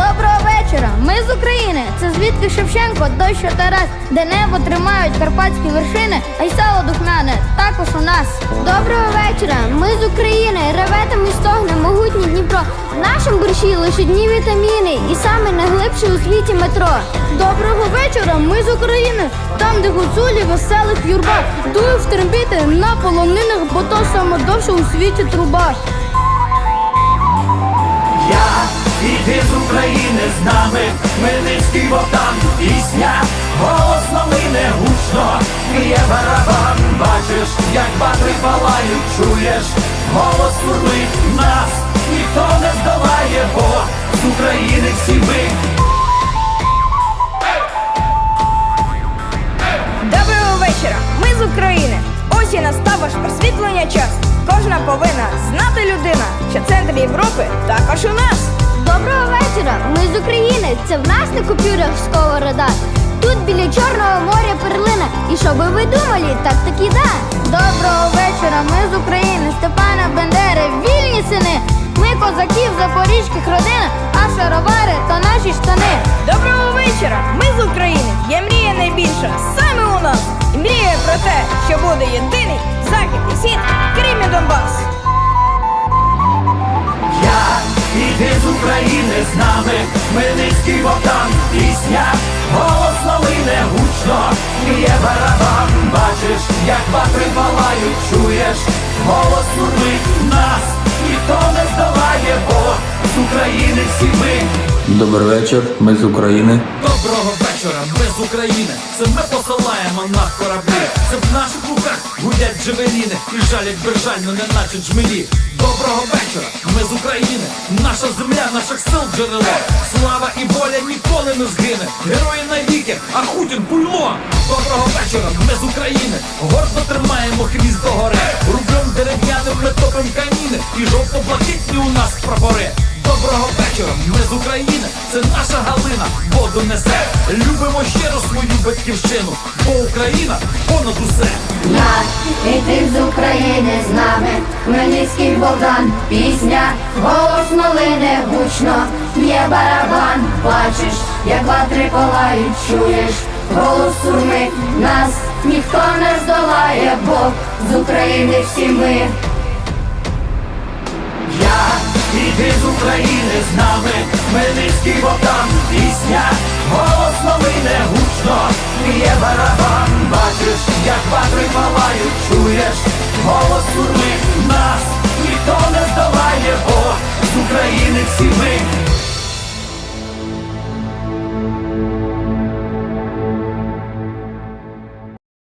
Доброго вечора! Ми з України. Це звідки Шевченко, дощ та Тарас, де небо тримають карпатські вершини, а й сало духмяне також у нас. Доброго вечора! Ми з України. Реве там і стогне могутній Дніпро. В нашому борщі лише дні вітаміни і саме найглибше у світі метро. Доброго вечора! Ми з України. Там, де гуцулі веселих юрба, дує в на полонинах, бо то саме довше у світі труба. Я іди з України з нами, Хмельницький Богдан, пісня, голос новини гучно, є барабан, бачиш, як батри палають, чуєш, голос сурмить нас, ніхто не здолає, бо з України всі ми. Доброго вечора! Ми з України. Ось і настав ваш просвітлення час. Кожна повинна знати людина, що центр Європи також у нас. Це в нас на купюрах сковорода. Тут біля Чорного моря перлина. І що би ви думали, так таки да. Доброго вечора! Ми з України, Степана Бендери, вільні сини. Ми козаків запорізьких родин, а шаровари то наші штани. Доброго вечора! Ми з України. Є мрія найбільша саме у нас. І мріє про те, що буде єдиний захід і схід, Крим і Донбас. Я іди з України з нами, Хмельницький Богдан, пісня, голос новини гучно, є барабан, бачиш, як батри палають, чуєш, голос сурмить нас, ніхто не здолає, бо з України всі ми. Добрий вечір, ми з України. Доброго вечора, ми з України. Це ми посилаємо на кораблі. Це в наших руках гудять джевеліни і жалять безжально, не наче джмелі. Доброго вечора, ми з України. Наша земля, наших сил джерело. Слава і воля ніколи не згине. Герої навіки, а Хутін пульмо. Доброго вечора, ми з України. Гордо тримаємо хвіст до гори. Рублем дерев'яним ми топим каміни. І жовто-блакитні у нас прапори. Доброго вечора, ми з України, це наша Галина, воду несе. Любимо щиро свою батьківщину, бо Україна понад усе. На і ти з України з нами, Хмельницький Богдан, пісня, голос малине гучно, є барабан, бачиш, як ватри палають, чуєш, голос сурмить нас, ніхто не здолає, бо з України всі ми. Із України. З нами Хмельницький вокан, пісня, голос не гучно, є барабан, бачиш, як ватри палають, чуєш, голос сурми. Нас ніхто не здолає, бо з України всі ми.